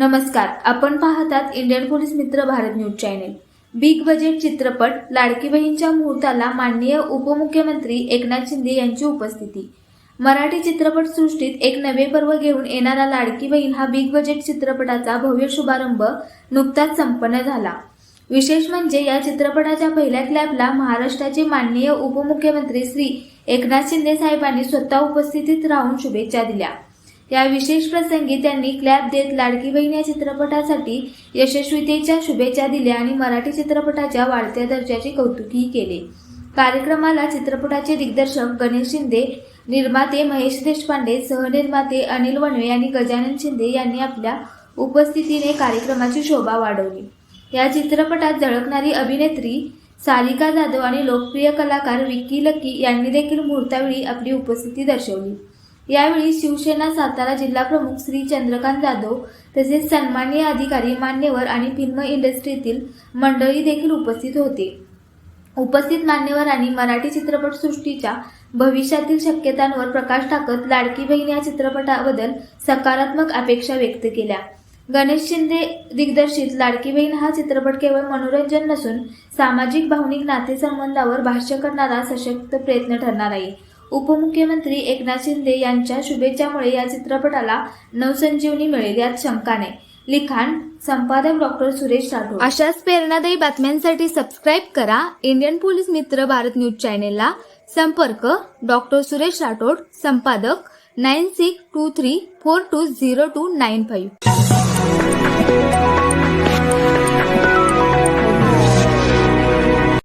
नमस्कार आपण पाहतात इंडियन पोलीस मित्र Bharat news channel. Big budget चित्रपट लाडकी बहीणच्या मुहूर्ताला माननीय उपमुख्यमंत्री एकनाथ शिंदे यांची उपस्थिती. मराठी चित्रपट सृष्टीत एक नवे पर्व घेऊन येणारा लाडकी बहीण हा बिग बजेट चित्रपटाचा भव्य शुभारंभ नुकताच संपन्न झाला. विशेष म्हणजे या चित्रपटाच्या पहिल्या क्लॅबला महाराष्ट्राचे माननीय उपमुख्यमंत्री श्री एकनाथ शिंदे साहेबांनी स्वतः उपस्थितीत राहून शुभेच्छा दिल्या. या विशेष प्रसंगी त्यांनी क्लॅप देत लाडकी बहीण या चित्रपटासाठी यशस्वीतेच्या शुभेच्छा दिल्या आणि मराठी चित्रपटाच्या वाढत्या दर्जाचे कौतुकही केले. कार्यक्रमाला चित्रपटाचे दिग्दर्शक गणेश शिंदे निर्माते महेश देशपांडे सहनिर्माते अनिल वणवे आणि गजानन शिंदे यांनी आपल्या उपस्थितीने कार्यक्रमाची शोभा वाढवली. या चित्रपटात झळकणारी अभिनेत्री सारिका जाधव आणि लोकप्रिय कलाकार विक्की लक्की यांनी देखील मुहूर्तावेळी आपली उपस्थिती दर्शवली. यावेळी शिवसेना सातारा जिल्हा प्रमुख श्री चंद्रकांत जाधव तसेच सन्माननीय अधिकारी मान्यवर आणि फिल्म इंडस्ट्रीतील मंडळी देखील उपस्थित होते. उपस्थित मान्यवरांनी मराठी चित्रपटसृष्टीच्या भविष्यातील शक्यतांवर प्रकाश टाकत लाडकी बहीण या चित्रपटाबद्दल सकारात्मक अपेक्षा व्यक्त केल्या. गणेश शिंदे दिग्दर्शित लाडकी बहीण हा चित्रपट केवळ मनोरंजन नसून सामाजिक भावनिक नातेसंबंधावर भाष्य करणारा सशक्त प्रयत्न ठरणार आहे. उपमुख्यमंत्री एकनाथ शिंदे यांच्या शुभेच्छामुळे या चित्रपटाला नवसंजीवनी मिळेल यात शंका नाही. लिखाण संपादक डॉक्टर सुरेश राठोड. अशाच प्रेरणादायी बातम्यांसाठी सबस्क्राईब करा. इंडियन पोलीस मित्र भारत न्यूज चॅनेलला संपर्क डॉक्टर सुरेश राठोड संपादक nine six two three four two zero two nine five.